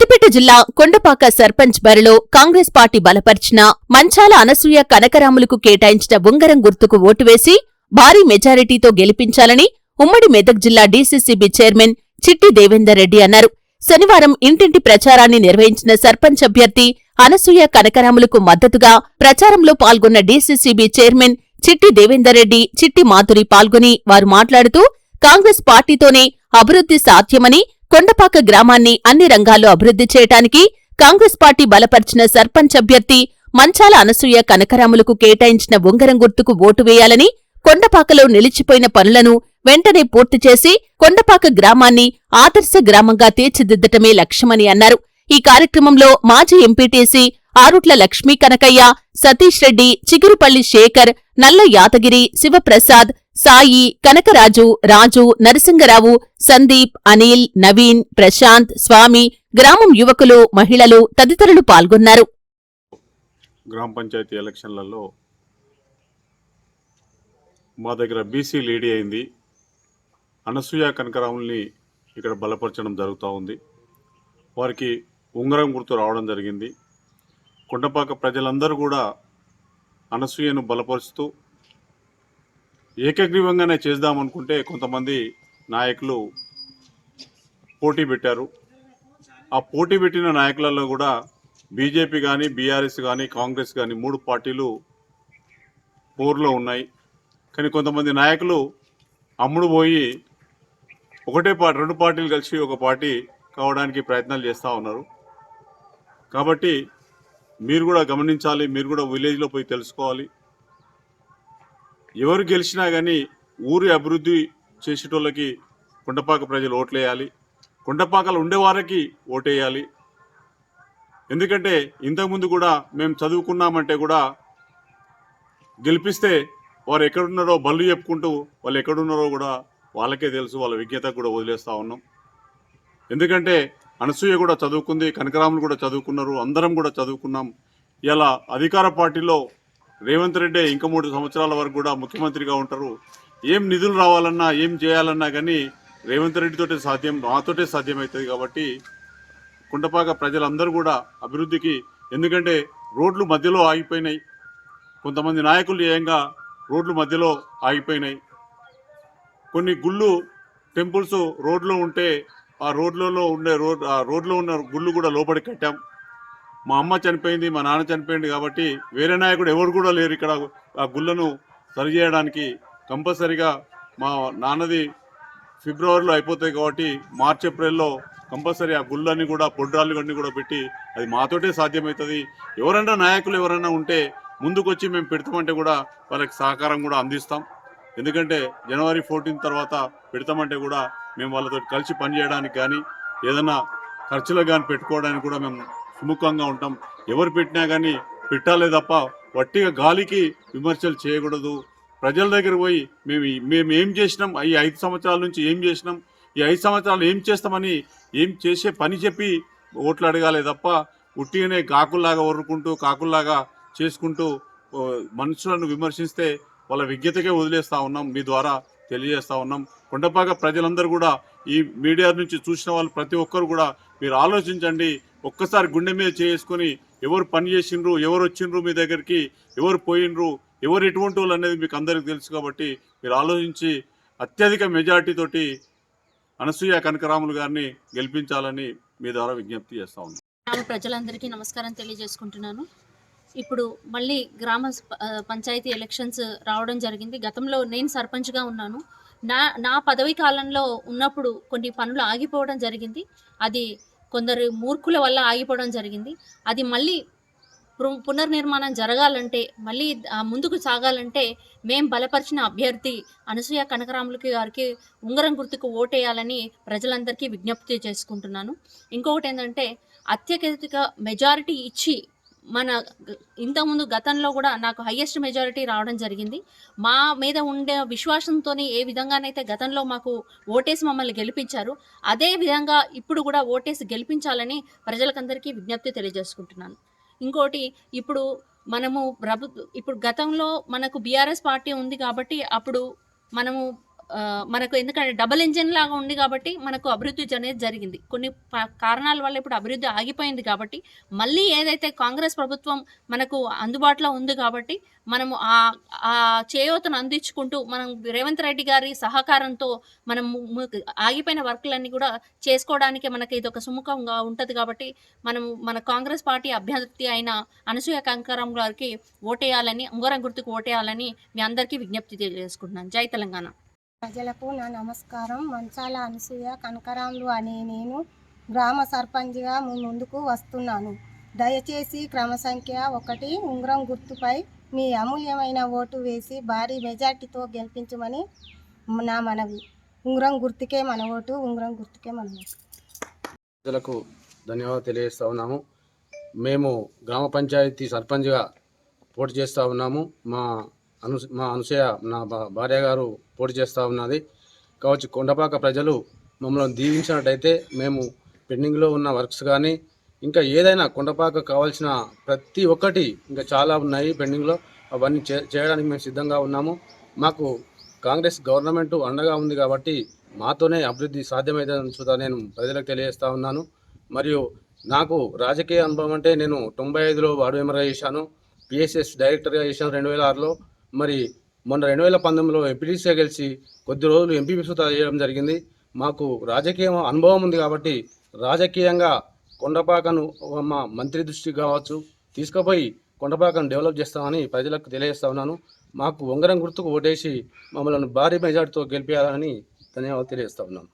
సిద్దిపేట జిల్లా కొండపాక సర్పంచ్ బరిలో కాంగ్రెస్ పార్టీ బలపరిచిన మంచాల అనసూయ కనకరాములకు కేటాయించిన ఉంగరం గుర్తుకు ఓటు వేసి భారీ మెజారిటీతో గెలిపించాలని ఉమ్మడి మెదక్ జిల్లా డీసీసీబీ చైర్మన్ చిట్టి దేవేందర్ రెడ్డి అన్నారు. శనివారం ఇంటింటి ప్రచారాన్ని నిర్వహించిన సర్పంచ్ అభ్యర్థి అనసూయ కనకరాములకు మద్దతుగా ప్రచారంలో పాల్గొన్న డీసీసీబీ చైర్మన్ చిట్టి దేవేందర్ రెడ్డి చిట్టి మాధురి పాల్గొని వారు మాట్లాడుతూ కాంగ్రెస్ పార్టీతోనే అభివృద్ధి సాధ్యమని కొండపాక గ్రామాన్ని అన్ని రంగాల్లో అభివృద్ధి చేయటానికి కాంగ్రెస్ పార్టీ బలపరిచిన సర్పంచ్ అభ్యర్థి మంచాల అనసూయ కనకరాములకు కేటాయించిన ఉంగరం గుర్తుకు ఓటు వేయాలని కొండపాకలో నిలిచిపోయిన పనులను వెంటనే పూర్తి చేసి కొండపాక గ్రామాన్ని ఆదర్శ గ్రామంగా తీర్చిదిద్దటమే లక్ష్యమని అన్నారు. ఈ కార్యక్రమంలో మాజీ ఎంపీటీసీ ఆరుట్ల లక్ష్మీ కనకయ్య సతీష్ రెడ్డి చిగురుపల్లి శేఖర్ నల్ల యాదగిరి శివప్రసాద్ సాయి కనకరాజు రాజు నరసింగరావు సందీప్ అనిల్ నవీన్ ప్రశాంత్ స్వామి గ్రామం యువకులు మహిళలు తదితరులు పాల్గొన్నారు. గ్రామ పంచాయతీ ఎలక్షన్లలో మా దగ్గర బీసీ లేడీ అయింది. అనసూయ కనకరాముల్ని ఇక్కడ బలపరచడం జరుగుతూ ఉంది. వారికి ఉంగరం గుర్తు రావడం జరిగింది. కొండపాక ప్రజలందరూ కూడా అనసూయను బలపరుస్తూ ఏకగ్రీవంగానే చేద్దామనుకుంటే కొంతమంది నాయకులు పోటీ పెట్టారు. ఆ పోటీ పెట్టిన నాయకులలో కూడా బీజేపీ కానీ బీఆర్ఎస్ కానీ కాంగ్రెస్ కానీ మూడు పార్టీలు పోరులో ఉన్నాయి. కానీ కొంతమంది నాయకులు అమ్ముడు పోయి ఒకటే పార్టీ రెండు పార్టీలు కలిసి ఒక పార్టీ కావడానికి ప్రయత్నాలు చేస్తూ ఉన్నారు. కాబట్టి మీరు కూడా గమనించాలి మీరు కూడా విలేజ్లో పోయి తెలుసుకోవాలి. ఎవరు గెలిచినా కానీ ఊరి అభివృద్ధి చేసేటోళ్ళకి కుండపాక ప్రజలు ఓట్లేయాలి. కుండపాకలు ఉండేవారికి ఓటేయాలి. ఎందుకంటే ఇంతకుముందు కూడా మేము చదువుకున్నామంటే కూడా గెలిపిస్తే వారు ఎక్కడున్నారో బళ్ళు చెప్పుకుంటూ వాళ్ళు ఎక్కడున్నారో కూడా వాళ్ళకే తెలుసు వాళ్ళ విజ్ఞత కూడా వదిలేస్తూ ఉన్నాం. ఎందుకంటే అనసూయ కూడా చదువుకుంది కనకరాములు కూడా చదువుకున్నారు అందరం కూడా చదువుకున్నాం. ఇలా అధికార పార్టీలో రేవంత్ రెడ్డి ఇంకా మూడు సంవత్సరాల వరకు కూడా ముఖ్యమంత్రిగా ఉంటారు. ఏం నిధులు రావాలన్నా ఏం చేయాలన్నా కానీ రేవంత్ రెడ్డితోటే సాధ్యం మాతోటే సాధ్యమవుతుంది కాబట్టి కుంటపాక ప్రజలందరూ కూడా అభివృద్ధికి ఎందుకంటే రోడ్లు మధ్యలో ఆగిపోయినాయి. కొంతమంది నాయకులు ఏయంగా రోడ్లు మధ్యలో ఆగిపోయినాయి. కొన్ని గుళ్ళు టెంపుల్స్ రోడ్లో ఉంటే ఆ రోడ్లలో ఉండే రోడ్ ఆ రోడ్లో ఉన్న గుళ్ళు కూడా లోపలికి కట్టాం. మా అమ్మ చనిపోయింది మా నాన్న చనిపోయింది కాబట్టి వేరే నాయకుడు ఎవరు కూడా లేరు ఇక్కడ. ఆ గుళ్ళను సరిచేయడానికి కంపల్సరిగా మా నాన్నది ఫిబ్రవరిలో అయిపోతాయి కాబట్టి మార్చ్ ఏప్రిల్లో కంపల్సరీ ఆ గుళ్ళని కూడా పొడ్రాళ్ళు అన్ని కూడా పెట్టి అది మాతోటే సాధ్యమవుతుంది. ఎవరైనా నాయకులు ఎవరైనా ఉంటే ముందుకొచ్చి మేము పెడతామంటే కూడా వాళ్ళకి సహకారం కూడా అందిస్తాం. ఎందుకంటే జనవరి ఫోర్టీన్ తర్వాత పెడతామంటే కూడా మేము వాళ్ళతో కలిసి పనిచేయడానికి కానీ ఏదైనా ఖర్చులకు కానీ పెట్టుకోవడానికి కూడా మేము సుముఖంగా ఉంటాం. ఎవరు పెట్టినా కానీ పెట్టాలే తప్ప వట్టిగా గాలికి విమర్శలు చేయకూడదు. ప్రజల దగ్గర పోయి మేము మేము ఏం చేసినాం ఈ ఐదు సంవత్సరాల నుంచి ఏం చేసినాం ఈ ఐదు సంవత్సరాలు ఏం చేస్తామని ఏం చేసే పని చెప్పి ఓట్లు అడగాలి తప్ప ఉట్టిగానే కాకుల్లాగా ఒర్రుకుంటూ కాకుల్లాగా చేసుకుంటూ మనుషులను విమర్శిస్తే వాళ్ళ విజ్ఞతకే వదిలేస్తూ ఉన్నాం. మీ ద్వారా తెలియజేస్తూ ఉన్నాం. కొండపాక ప్రజలందరూ కూడా ఈ మీడియా నుంచి చూసిన వాళ్ళు ప్రతి ఒక్కరు కూడా మీరు ఆలోచించండి. ఒక్కసారి గుండె మీద చేసుకొని ఎవరు పని చేసిండ్రు ఎవరు వచ్చిండ్రు మీ దగ్గరికి ఎవరు పోయిండ్రు ఎవరు ఎటువంటి వాళ్ళు అనేది మీకు అందరికీ తెలుసు కాబట్టి మీరు ఆలోచించి అత్యధిక మెజార్టీతోటి అనసూయ కనకరాములు గారిని గెలిపించాలని మీ ద్వారా విజ్ఞప్తి చేస్తా ఉన్నాను ప్రజలందరికీ నమస్కారం తెలియజేసుకుంటున్నాను. ఇప్పుడు మళ్ళీ గ్రామ పంచాయతీ ఎలక్షన్స్ రావడం జరిగింది. గతంలో నేను సర్పంచ్గా ఉన్నాను. నా నా పదవి కాలంలో ఉన్నప్పుడు కొన్ని పనులు ఆగిపోవడం జరిగింది. అది కొందరు మూర్ఖుల వల్ల ఆగిపోవడం జరిగింది. అది మళ్ళీ పు- పునర్నిర్మాణం జరగాలంటే మళ్ళీ ముందుకు సాగాలంటే మేం బలపరిచిన అభ్యర్థి అనసూయ కనకరాములకి గారికి ఉంగరం గుర్తుకు ఓటేయాలని ప్రజలందరికీ విజ్ఞప్తి చేసుకుంటున్నాను. ఇంకొకటి ఏంటంటే అత్యధిక మెజారిటీ ఇచ్చి మన ఇంతకుముందు గతంలో కూడా నాకు హయ్యెస్ట్ మెజారిటీ రావడం జరిగింది. మా మీద ఉండే విశ్వాసంతో ఏ విధంగానైతే గతంలో మాకు ఓటేసి మమ్మల్ని గెలిపించారు అదే విధంగా ఇప్పుడు కూడా ఓటేసి గెలిపించాలని ప్రజలకందరికీ విజ్ఞప్తి తెలియజేసుకుంటున్నాను. ఇంకోటి ఇప్పుడు మనము ప్రభుత్వ ఇప్పుడు గతంలో మనకు బీఆర్ఎస్ పార్టీ ఉంది కాబట్టి అప్పుడు మనము మనకు ఎందుకంటే డబుల్ ఇంజిన్ లాగా ఉంది కాబట్టి మనకు అభివృద్ధి అనేది జరిగింది. కొన్ని ప- కారణాల వల్ల ఇప్పుడు అభివృద్ధి ఆగిపోయింది కాబట్టి మళ్ళీ ఏదైతే కాంగ్రెస్ ప్రభుత్వం మనకు అందుబాటులో ఉంది కాబట్టి మనము ఆ ఆ చేయూతను అందించుకుంటూ మనం రేవంత్ రెడ్డి గారి సహకారంతో మనం ఆగిపోయిన వర్క్లన్నీ కూడా చేసుకోవడానికి మనకి ఇది ఒక సుముఖంగా ఉంటుంది కాబట్టి మనం మన కాంగ్రెస్ పార్టీ అభ్యర్థి అయిన అనసూయ కంకరం గారికి ఓటేయాలని ఉంగరం గుర్తుకు ఓటేయాలని మీ అందరికీ విజ్ఞప్తి తెలియజేసుకుంటున్నాను. జై తెలంగాణ. ప్రజలకు నా నమస్కారం. మంచాల అనసూయ కనకరాములు అనే నేను గ్రామ సర్పంచ్గా మీ ముందుకు వస్తున్నాను. దయచేసి క్రమ సంఖ్య ఒకటి ఉంగరం గుర్తుపై మీ అమూల్యమైన ఓటు వేసి భారీ మెజార్టీతో గెలిపించమని నా మనవి. ఉంగరం గుర్తుకే మన ఓటు ఉంగరం గుర్తుకే మన ఓటు. ప్రజలకు ధన్యవాదాలు తెలియజేస్తా ఉన్నాము. మేము గ్రామ పంచాయతీ సర్పంచ్గా పోటీ చేస్తూ ఉన్నాము. మా అను మా అనుసయ నా భార్య గారు పోటీ చేస్తూ ఉన్నది. కావచ్చు కొండపాక ప్రజలు మమ్మల్ని దీవించినట్టయితే మేము పెండింగ్లో ఉన్న వర్క్స్ కానీ ఇంకా ఏదైనా కొండపాక కావాల్సిన ప్రతి ఒక్కటి ఇంకా చాలా ఉన్నాయి పెండింగ్లో. అవన్నీ చే చేయడానికి మేము సిద్ధంగా ఉన్నాము. మాకు కాంగ్రెస్ గవర్నమెంట్ అండగా ఉంది కాబట్టి మాతోనే అభివృద్ధి సాధ్యమైందని చూద్దా నేను ప్రజలకు తెలియజేస్తా ఉన్నాను. మరియు నాకు రాజకీయ అనుభవం అంటే నేను తొంభై ఐదులో వార్డు మెంబర్గా చేశాను. పిఎస్ఎస్ డైరెక్టర్గా చేశాను రెండు వేల ఆరులో. మరి మొన్న రెండు వేల పంతొమ్మిదిలో ఎంపీటీసీగా గెలిచి కొద్ది రోజులు ఎంపీ సుతా చేయడం జరిగింది. మాకు రాజకీయ అనుభవం ఉంది కాబట్టి రాజకీయంగా కొండపాకను మా మంత్రి దృష్టికి కావచ్చు తీసుకుపోయి కొండపాకను డెవలప్ చేస్తామని ప్రజలకు తెలియజేస్తా ఉన్నాను. మాకు ఉంగరం గుర్తుకు ఓటేసి మమ్మల్ని భారీ మెజార్టీతో గెలిపేయాలని ధన్యవాదాలు తెలియజేస్తా ఉన్నాను.